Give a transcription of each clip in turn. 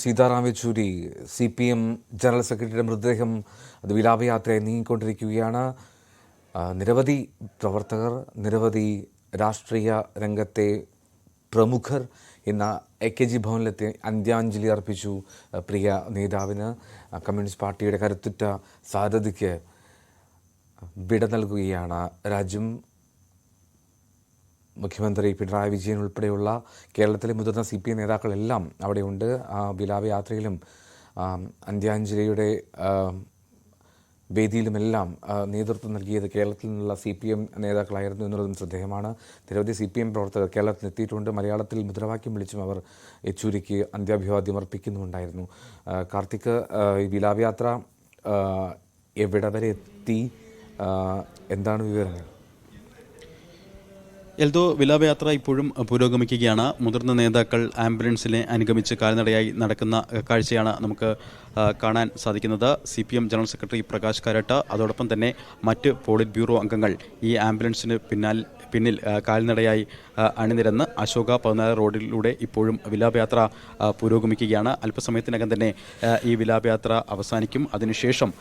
Sitaram Yechury C P M general സെക്രട്ടറിയുടെ മൃതദേഹം അത് വിലാപയാത്രയായി നീങ്ങിക്കൊണ്ടിരിക്കുകയാണ്. നിരവധി പ്രവർത്തകർ നിരവധി രാഷ്ട്രീയ രംഗത്തെ പ്രമുഖർ ഇന്ന് എ കെ ജി ഭവനിലെത്തി അന്ത്യാഞ്ജലി അർപ്പിച്ചു പ്രിയ നേതാവിന്. കമ്മ്യൂണിസ്റ്റ് പാർട്ടിയുടെ കരുത്തുറ്റ സാധ്യതയ്ക്ക് വിട നൽകുകയാണ് രാജ്യം. മുഖ്യമന്ത്രി പിണറായി വിജയൻ ഉൾപ്പെടെയുള്ള കേരളത്തിലെ മുതിർന്ന സി പി എം നേതാക്കളെല്ലാം അവിടെയുണ്ട് വിലാപയാത്രയിലും അന്ത്യാഞ്ജലിയുടെ വേദിയിലുമെല്ലാം നേതൃത്വം നൽകിയത് കേരളത്തിൽ നിന്നുള്ള സി പി എം നേതാക്കളായിരുന്നു എന്നുള്ളതും ശ്രദ്ധേയമാണ്. നിരവധി സി പി എം പ്രവർത്തകർ കേരളത്തിൽ എത്തിയിട്ടുണ്ട്. മലയാളത്തിൽ മുദ്രാവാക്യം വിളിച്ചും അവർ യെച്ചൂരിക്ക് അന്ത്യാഭിവാദ്യം അർപ്പിക്കുന്നുണ്ടായിരുന്നു കാർത്തിക് ഈ വിലാപയാത്ര എവിടെ വരെ എത്തി? എന്താണ് വിവരങ്ങൾ? എൽദോ വിലാപയാത്ര ഇപ്പോഴും പുരോഗമിക്കുകയാണ്. മുതിർന്ന നേതാക്കൾ ആംബുലൻസിനെ അനുഗമിച്ച് കാൽനടയായി നടക്കുന്ന കാഴ്ചയാണ് നമുക്ക് കാണാൻ സാധിക്കുന്നത്. C P M general secretary Prakash Karat അതോടൊപ്പം തന്നെ മറ്റ് പോളിറ്റ് ബ്യൂറോ അംഗങ്ങൾ ഈ ആംബുലൻസിന് പിന്നാൽ പിന്നിൽ കാൽനടയായി അണിനിരന്ന് അശോക പതിനാല് റോഡിലൂടെ ഇപ്പോഴും വിലാപയാത്ര പുരോഗമിക്കുകയാണ്. അല്പസമയത്തിനകം തന്നെ ഈ വിലാപയാത്ര അവസാനിക്കും. അതിനുശേഷം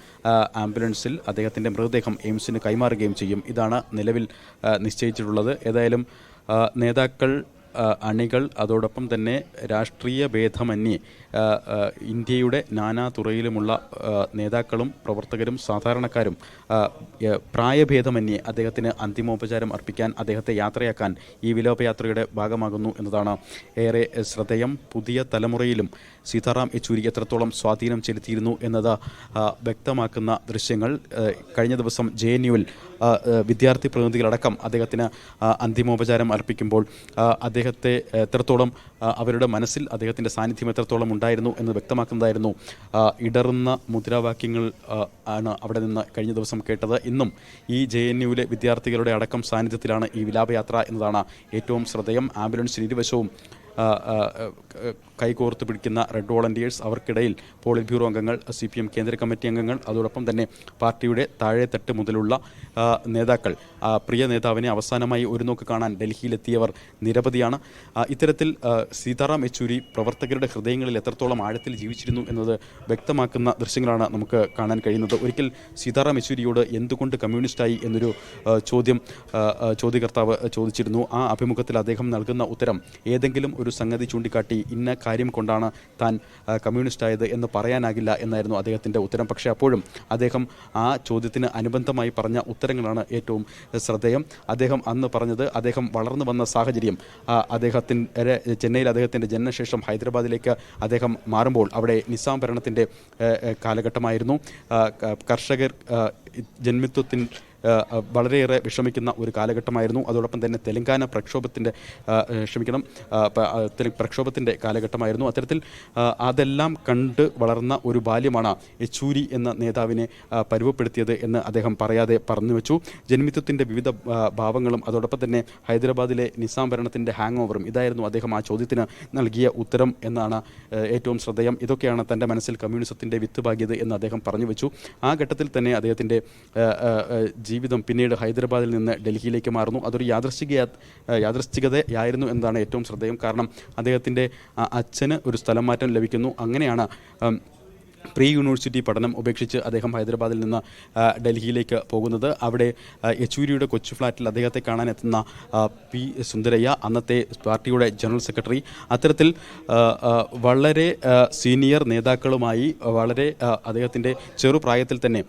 ആംബുലൻസിൽ അദ്ദേഹത്തിന്റെ മൃതദേഹം എയിംസിന് കൈമാറുകയും ചെയ്യും. ഇതാണ് നിലവിൽ നിശ്ചയിച്ചിട്ടുള്ളത്. ഏതായാലും നേതാക്കൾ അണികൾ അതോടൊപ്പം തന്നെ രാഷ്ട്രീയ ഭേദമന്യേ ഇന്ത്യയുടെ നാനാ തുറയിലുമുള്ള നേതാക്കളും പ്രവർത്തകരും സാധാരണക്കാരും പ്രായഭേദമന്യേ അദ്ദേഹത്തിന് അന്തിമോപചാരം അർപ്പിക്കാൻ അദ്ദേഹത്തെ യാത്രയാക്കാൻ ഈ വിലോപയാത്രയുടെ ഭാഗമാകുന്നു എന്നതാണ് ഏറെ ശ്രദ്ധേയം. പുതിയ തലമുറയിലും സീതാറാം യെച്ചൂരി എത്രത്തോളം സ്വാധീനം ചെലുത്തിയിരുന്നു എന്നത് വ്യക്തമാക്കുന്ന ദൃശ്യങ്ങൾ കഴിഞ്ഞ ദിവസം ജെ എൻ യുവിൽ വിദ്യാർത്ഥി പ്രതിനിധികളടക്കം അദ്ദേഹത്തിന് അന്തിമോപചാരം അർപ്പിക്കുമ്പോൾ അദ്ദേഹത്തെ എത്രത്തോളം അവരുടെ മനസ്സിൽ അദ്ദേഹത്തിന്റെ സാന്നിധ്യം എത്രത്തോളം ഉണ്ടായിരുന്നു എന്ന് വ്യക്തമാക്കുന്നതായിരുന്നു. ഇടറുന്ന മുദ്രാവാക്യങ്ങൾ ആണ് അവിടെ നിന്ന് കഴിഞ്ഞ ദിവസം കേട്ടത്. ഇന്നും ഈ ജെ എൻ യുവിലെ വിദ്യാർത്ഥികളുടെ അടക്കം സാന്നിധ്യത്തിലാണ് ഈ വിലാപയാത്ര എന്നതാണ് ഏറ്റവും ശ്രദ്ധേയം. ആംബുലൻസിന് ഇരുവശവും കൈകോർത്ത് പിടിക്കുന്ന റെഡ് വോളണ്ടിയേഴ്സ് അവർക്കിടയിൽ പോളിറ്റ് ബ്യൂറോ അംഗങ്ങൾ സി പി എം കേന്ദ്ര കമ്മിറ്റി അംഗങ്ങൾ അതോടൊപ്പം തന്നെ പാർട്ടിയുടെ താഴെത്തട്ട് മുതലുള്ള നേതാക്കൾ. പ്രിയ നേതാവിനെ അവസാനമായി ഒരു നോക്ക് കാണാൻ ഡൽഹിയിലെത്തിയവർ നിരവധിയാണ്. ഇത്തരത്തിൽ സീതാറാം യെച്ചൂരി പ്രവർത്തകരുടെ ഹൃദയങ്ങളിൽ എത്രത്തോളം ആഴത്തിൽ ജീവിച്ചിരുന്നു എന്നത് വ്യക്തമാക്കുന്ന ദൃശ്യങ്ങളാണ് നമുക്ക് കാണാൻ കഴിയുന്നത്. ഒരിക്കൽ സീതാറാം യെച്ചൂരിയോട് എന്തുകൊണ്ട് കമ്മ്യൂണിസ്റ്റായി എന്നൊരു ചോദ്യം ചോദ്യകർത്താവ് ചോദിച്ചിരുന്നു. ആ അഭിമുഖത്തിൽ അദ്ദേഹം നൽകുന്ന ഉത്തരം ഏതെങ്കിലും ഒരു സംഗതി ചൂണ്ടിക്കാട്ടി ഇന്ന കാര്യം കൊണ്ടാണ് താൻ കമ്മ്യൂണിസ്റ്റ് കമ്മ്യൂണിസ്റ്റായത് എന്ന് പറയാനാകില്ല എന്നായിരുന്നു അദ്ദേഹത്തിന്റെ ഉത്തരം. പക്ഷേ അപ്പോഴും അദ്ദേഹം ആ ചോദ്യത്തിന് അനുബന്ധമായി പറഞ്ഞ ഉത്തരങ്ങളാണ് ഏറ്റവും ശ്രദ്ധേയം. അദ്ദേഹം അന്ന് പറഞ്ഞത് അദ്ദേഹം വളർന്നു വന്ന സാഹചര്യം അദ്ദേഹത്തിന്റെ ചെന്നൈയിൽ അദ്ദേഹത്തിന്റെ ജനനശേഷം ഹൈദരാബാദിലേക്ക് അദ്ദേഹം മാറുമ്പോൾ അവിടെ നിസാം ഭരണത്തിന്റെ കാലഘട്ടമായിരുന്നു. കർഷകർ ജന്മിത്വത്തിന്റെ വളരെയേറെ വിഷമിക്കുന്ന ഒരു കാലഘട്ടമായിരുന്നു. അതോടൊപ്പം തന്നെ തെലങ്കാന പ്രക്ഷോഭത്തിന്റെ ക്ഷമിക്കണം പ്രക്ഷോഭത്തിന്റെ കാലഘട്ടമായിരുന്നു. അത്തരത്തിൽ അതെല്ലാം കണ്ട് വളർന്ന ഒരു ബാല്യമാണ് യെച്ചൂരി എന്ന നേതാവിനെ പരുവപ്പെടുത്തിയത് എന്ന് അദ്ദേഹം പറയാതെ പറഞ്ഞു വെച്ചു. ജന്മിത്വത്തിന്റെ വിവിധ ഭാവങ്ങളും അതോടൊപ്പം തന്നെ ഹൈദരാബാദിലെ നിസാം ഭരണത്തിന്റെ ഹാങ് ഓവറും ഇതായിരുന്നു അദ്ദേഹം ആ ചോദ്യത്തിന് നൽകിയ ഉത്തരം എന്നാണ് ഏറ്റവും ശ്രദ്ധേയം. ഇതൊക്കെയാണ് തന്റെ മനസ്സിൽ കമ്മ്യൂണിസത്തിന്റെ വിത്ത് പാകിയത് എന്ന് അദ്ദേഹം പറഞ്ഞു വെച്ചു. ആ ഘട്ടത്തിൽ തന്നെ അദ്ദേഹത്തിന്റെ ജീവിതം പിന്നീട് ഹൈദരാബാദിൽ നിന്ന് ഡൽഹിയിലേക്ക് മാറുന്നു. അതൊരു യാദൃശ്ചിക യാദൃശ്ചികതയായിരുന്നു എന്നതാണ് ഏറ്റവും ശ്രദ്ധേയം. കാരണം അദ്ദേഹത്തിന്റെ അച്ഛന് ഒരു സ്ഥലം മാറ്റം ലഭിക്കുന്നു. അങ്ങനെയാണ് പ്രീ യൂണിവേഴ്സിറ്റി പഠനം ഉപേക്ഷിച്ച് അദ്ദേഹം ഹൈദരാബാദിൽ നിന്ന് ഡൽഹിയിലേക്ക് പോകുന്നത്. അവിടെ യെച്ചൂരിയുടെ കൊച്ചു ഫ്ലാറ്റിൽ അദ്ദേഹത്തെ കാണാൻ എത്തുന്ന പി സുന്ദരയ്യ അന്നത്തെ പാർട്ടിയുടെ ജനറൽ സെക്രട്ടറി. അത്തരത്തിൽ വളരെ സീനിയർ നേതാക്കളുമായി വളരെ അദ്ദേഹത്തിന്റെ ചെറുപ്രായത്തിൽ തന്നെ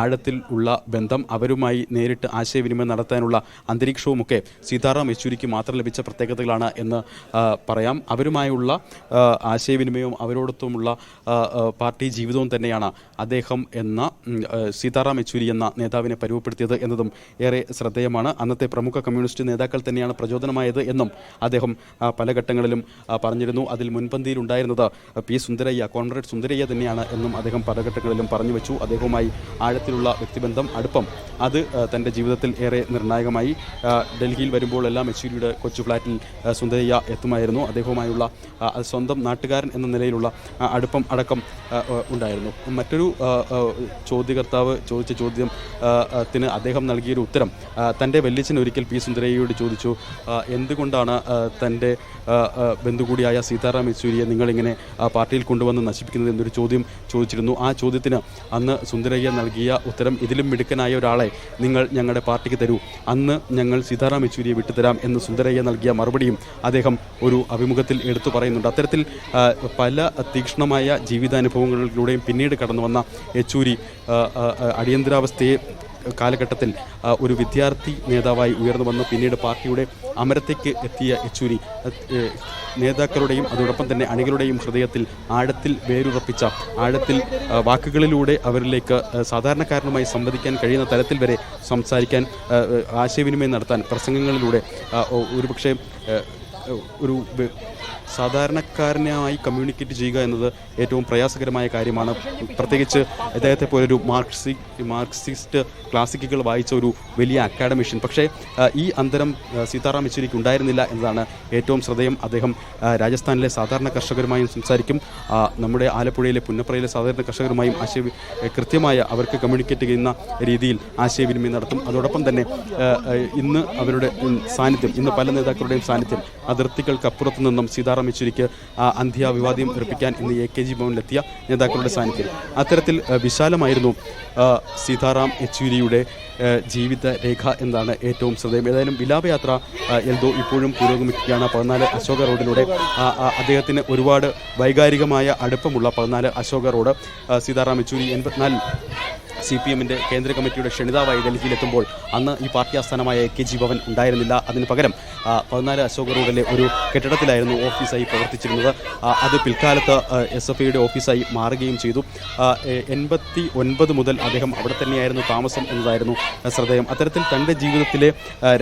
ആഴത്തിൽ ഉള്ള ബന്ധം അവരുമായി നേരിട്ട് ആശയവിനിമയം നടത്താനുള്ള അന്തരീക്ഷവുമൊക്കെ സീതാറാം യെച്ചൂരിക്ക് മാത്രം ലഭിച്ച പ്രത്യേകതകളാണ് എന്ന് പറയാം. അവരുമായുള്ള ആശയവിനിമയവും ആ, പാർട്ടി ജീവിതവും തന്നെയാണ് അദ്ദേഹം എന്ന സീതാറാം യെച്ചൂരി എന്ന നേതാവിനെ പരിവപ്പെടുത്തിയത് എന്നതും ഏറെ ശ്രദ്ധേയമാണ്. അന്നത്തെ പ്രമുഖ കമ്മ്യൂണിസ്റ്റ് നേതാക്കൾ തന്നെയാണ് പ്രചോദനമായത് എന്നും അദ്ദേഹം പല ഘട്ടങ്ങളിലും പറഞ്ഞിരുന്നു. അതിൽ മുൻപന്തിയിലുണ്ടായിരുന്നത് പി സുന്ദരയ്യ കോൺറേഡ് സുന്ദരയ്യ തന്നെയാണ് എന്നും അദ്ദേഹം പല ഘട്ടങ്ങളിലും പറഞ്ഞു വെച്ചു. അദ്ദേഹവുമായി ആഴത്തിലുള്ള വ്യക്തിബന്ധം. അടുപ്പം അത് തന്റെ ജീവിതത്തിൽ ഏറെ നിർണായകമായി. ഡൽഹിയിൽ വരുമ്പോൾ എല്ലാം യെച്ചൂരിയുടെ കൊച്ചു ഫ്ലാറ്റിൽ സുന്ദരയ്യ എത്തുമായിരുന്നു. അദ്ദേഹവുമായുള്ള സ്വന്തം നാട്ടുകാരൻ എന്ന നിലയിലുള്ള അടുപ്പം അടക്കം ഉണ്ടായിരുന്നു. മറ്റൊരു ചോദ്യകർത്താവ് ചോദിച്ച ചോദ്യം ത്തിന് അദ്ദേഹം നൽകിയൊരു ഉത്തരം. തന്റെ വല്യച്ഛൻ ഒരിക്കൽ പി സുന്ദരയ്യോട് ചോദിച്ചു എന്തുകൊണ്ടാണ് തന്റെ ബന്ധു കൂടിയായ സീതാറാം യെച്ചൂരിയെ നിങ്ങളിങ്ങനെ പാർട്ടിയിൽ കൊണ്ടുവന്ന് നശിപ്പിക്കുന്നത് എന്നൊരു ചോദ്യം ചോദിച്ചിരുന്നു. ആ ചോദ്യത്തിന് അന്ന് സുന്ദരയ്യ നൽകിയ ഉത്തരം ഇതിലും മിടുക്കനായ ഒരാളെ നിങ്ങൾ ഞങ്ങളുടെ പാർട്ടിക്ക് തരൂ. അന്ന് ഞങ്ങൾ സീതാറാം യെച്ചൂരിയെ വിട്ടുതരാം എന്ന് സുന്ദരയ്യ നൽകിയ മറുപടിയും അദ്ദേഹം ഒരു അഭിമുഖത്തിൽ എടുത്തു പറയുന്നുണ്ട്. അത്തരത്തിൽ പല തീക്ഷ്ണമായ ജീവിതാനുഭവങ്ങളിലൂടെയും പിന്നീട് കടന്നു വന്ന യെച്ചൂരി അടിയന്തരാവസ്ഥയെ കാലഘട്ടത്തിൽ ഒരു വിദ്യാർത്ഥി നേതാവായി ഉയർന്നു വന്ന് പിന്നീട് പാർട്ടിയുടെ അമരത്തേക്ക് എത്തിയ യെച്ചൂരി നേതാക്കളുടെയും അതോടൊപ്പം തന്നെ അണികളുടെയും ഹൃദയത്തിൽ ആഴത്തിൽ വേരുറപ്പിച്ച ആഴത്തിൽ വാക്കുകളിലൂടെ അവരിലേക്ക് സാധാരണക്കാരനുമായി സംവദിക്കാൻ കഴിയുന്ന തരത്തിൽ വരെ സംസാരിക്കാൻ ആശയവിനിമയം നടത്താൻ പ്രസംഗങ്ങളിലൂടെ ഒരുപക്ഷെ ഒരു സാധാരണക്കാരനായി കമ്മ്യൂണിക്കേറ്റ് ചെയ്യുക എന്നത് ഏറ്റവും പ്രയാസകരമായ കാര്യമാണ്. പ്രത്യേകിച്ച് അദ്ദേഹത്തെ പോലൊരു മാർക്സി മാർക്സിസ്റ്റ് ക്ലാസിക്കുകൾ വായിച്ച ഒരു വലിയ അക്കാഡമിഷ്യൻ പക്ഷേ ഈ അന്തരം സീതാറാം യെച്ചൂരിക്ക് ഉണ്ടായിരുന്നില്ല എന്നതാണ് ഏറ്റവും ശ്രദ്ധേയം. അദ്ദേഹം രാജസ്ഥാനിലെ സാധാരണ കർഷകരുമായും സംസാരിക്കും. നമ്മുടെ ആലപ്പുഴയിലെ പുന്നപ്രയിലെ സാധാരണ കർഷകരുമായും ആശയ കൃത്യമായ അവർക്ക് കമ്മ്യൂണിക്കേറ്റ് ചെയ്യുന്ന രീതിയിൽ ആശയവിനിമയം നടത്തും. അതോടൊപ്പം തന്നെ ഇന്ന് അവരുടെ സാന്നിധ്യം ഇന്ന് പല നേതാക്കളുടെയും സാന്നിധ്യം അതിർത്തികൾക്കപ്പുറത്തു നിന്നും സീതാറാം യെച്ചൂരിക്ക് ആ, അന്ത്യാഭിവാദ്യം അർപ്പിക്കാൻ ഇന്ന് എ കെ ജി ഭവനിലെത്തിയ നേതാക്കളുടെ സാന്നിധ്യം. അത്തരത്തിൽ വിശാലമായിരുന്നു സീതാറാം യെച്ചൂരിയുടെ ജീവിത രേഖ എന്നാണ് ഏറ്റവും ശ്രദ്ധേയം. ഏതായാലും വിലാപയാത്ര എൽദോ ഇപ്പോഴും പുരോഗമിക്കുകയാണ്. പതിനാല് അശോക റോഡിലൂടെ അദ്ദേഹത്തിന് ഒരുപാട് വൈകാരികമായ അടുപ്പമുള്ള പതിനാല് അശോക റോഡ് സീതാറാം യെച്ചൂരി എൺപത്തിനാലിൽ സി പി എമ്മിന്റെ കേന്ദ്ര കമ്മിറ്റിയുടെ ക്ഷണിതാവായി ഡൽഹിയിലെത്തുമ്പോൾ അന്ന് ഈ പാർട്ടി ആസ്ഥാനമായ എ കെ ജി ഭവൻ ഉണ്ടായിരുന്നില്ല. അതിന് പകരം പതിനാല് അശോക റോഡിലെ ഒരു കെട്ടിടത്തിലായിരുന്നു ഓഫീസായി പ്രവർത്തിച്ചിരുന്നത്. അത് പിൽക്കാലത്ത് എസ് എഫ് ഐയുടെ ഓഫീസായി മാറുകയും ചെയ്തു. എൺപത്തി ഒൻപത് മുതൽ അദ്ദേഹം അവിടെ തന്നെയായിരുന്നു താമസം എന്നതായിരുന്നു ശ്രദ്ധേയം. അത്തരത്തിൽ തന്റെ ജീവിതത്തിലെ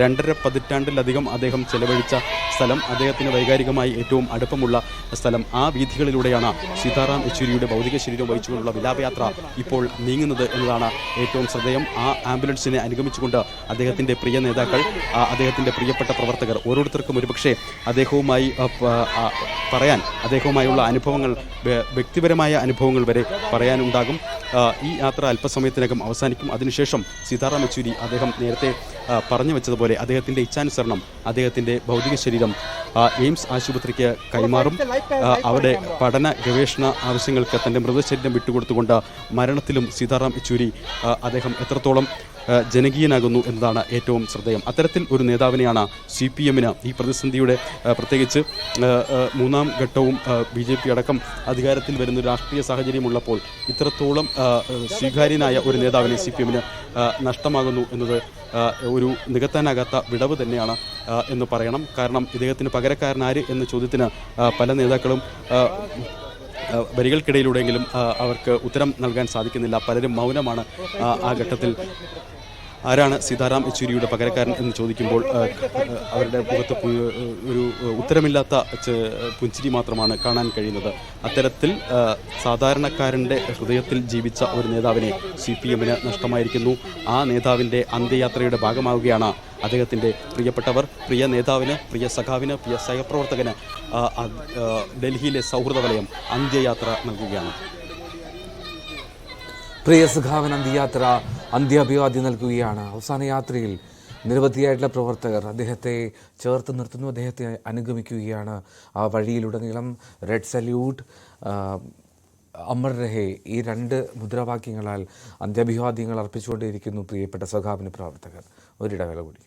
രണ്ടര പതിറ്റാണ്ടിലധികം അദ്ദേഹം ചെലവഴിച്ച സ്ഥലം അദ്ദേഹത്തിന് വൈകാരികമായി ഏറ്റവും അടുപ്പമുള്ള സ്ഥലം. ആ വീഥികളിലൂടെയാണ് സീതാറാം യെച്ചൂരിയുടെ ഭൗതിക ശരീരം വഹിച്ചുകൊണ്ടുള്ള വിലാപയാത്ര ഇപ്പോൾ നീങ്ങുന്നത് എന്നതാണ് ഏറ്റവും ശ്രദ്ധേയം. ആ ആംബുലൻസിനെ അനുഗമിച്ചുകൊണ്ട് അദ്ദേഹത്തിന്റെ പ്രിയ നേതാക്കൾ അദ്ദേഹത്തിന്റെ പ്രിയപ്പെട്ട പ്രവർത്തകർ ഓരോരുത്തർക്കും ഒരുപക്ഷെ അദ്ദേഹവുമായി പറയാൻ അദ്ദേഹവുമായുള്ള അനുഭവങ്ങൾ വ്യക്തിപരമായ അനുഭവങ്ങൾ വരെ പറയാനുണ്ടാകും. ഈ യാത്ര അല്പസമയത്തിനകം അവസാനിക്കും. അതിനുശേഷം സീതാറാം യെച്ചൂരി അദ്ദേഹം നേരത്തെ പറഞ്ഞു വെച്ചതുപോലെ അദ്ദേഹത്തിന്റെ ഇച്ഛാനുസരണം അദ്ദേഹത്തിന്റെ ഭൗതിക ശരീരം എയിംസ് ആശുപത്രിക്ക് കൈമാറും. അവിടെ പഠന ഗവേഷണ ആവശ്യങ്ങൾക്ക് തന്റെ മൃതശരീരം വിട്ടുകൊടുത്തുകൊണ്ട് മരണത്തിലും സീതാറാം യെച്ചൂരി അദ്ദേഹം എത്രത്തോളം ജനകീയനാകുന്നു എന്നതാണ് ഏറ്റവും ശ്രദ്ധേയം. അത്തരത്തിൽ ഒരു നേതാവിനെയാണ് സി പി എമ്മിന് ഈ പ്രതിസന്ധിയുടെ പ്രത്യേകിച്ച് മൂന്നാം ഘട്ടവും ബി ജെ പി അടക്കം അധികാരത്തിൽ വരുന്ന രാഷ്ട്രീയ സാഹചര്യമുള്ളപ്പോൾ ഇത്രത്തോളം സ്വീകാര്യനായ ഒരു നേതാവിനെ സി പി എമ്മിന് നഷ്ടമാകുന്നു എന്നത് ഒരു നികത്താനാകാത്ത വിടവ് തന്നെയാണ് എന്ന് പറയണം. കാരണം ഇദ്ദേഹത്തിന് പകരക്കാരനാര് എന്ന ചോദ്യത്തിന് പല നേതാക്കളും വരികൾക്കിടയിലൂടെയെങ്കിലും അവർക്ക് ഉത്തരം നൽകാൻ സാധിക്കുന്നില്ല. പലരും മൗനമാണ് ആ ഘട്ടത്തിൽ ആരാണ് സീതാറാം യെച്ചൂരിയുടെ പകരക്കാരൻ എന്ന് ചോദിക്കുമ്പോൾ അവരുടെ മുഖത്ത് ഒരു ഉത്തരമില്ലാത്ത പുഞ്ചിരി മാത്രമാണ് കാണാൻ കഴിയുന്നത്. അത്തരത്തിൽ സാധാരണക്കാരന്റെ ഹൃദയത്തിൽ ജീവിച്ച ഒരു നേതാവിനെ സി പി എമ്മിന് നഷ്ടമായിരിക്കുന്നു. ആ നേതാവിന്റെ അന്ത്യയാത്രയുടെ ഭാഗമാവുകയാണ് അദ്ദേഹത്തിന്റെ പ്രിയപ്പെട്ടവർ. പ്രിയ നേതാവിന് പ്രിയ സഖാവിന് പ്രിയ സഹപ്രവർത്തകന് ഡൽഹിയിലെ സൗഹൃദ വലയം അന്ത്യയാത്ര നൽകുകയാണ്. പ്രിയ സുഖാവൻ അന്ത്യയാത്ര അന്ത്യാഭിവാദ്യം നൽകുകയാണ്. അവസാന യാത്രയിൽ നിരവധിയായിട്ടുള്ള പ്രവർത്തകർ അദ്ദേഹത്തെ ചേർത്ത് നിർത്തുന്നു. അദ്ദേഹത്തെ അനുഗമിക്കുകയാണ് ആ വഴിയിലുടനീളം. റെഡ് സല്യൂട്ട് അമർ രഹേ ഈ രണ്ട് മുദ്രാവാക്യങ്ങളാൽ അന്ത്യാഭിവാദ്യങ്ങൾ അർപ്പിച്ചുകൊണ്ടേയിരിക്കുന്നു പ്രിയപ്പെട്ട സഖാവിന് പ്രവർത്തകർ ഒരിടവേള കൂടി.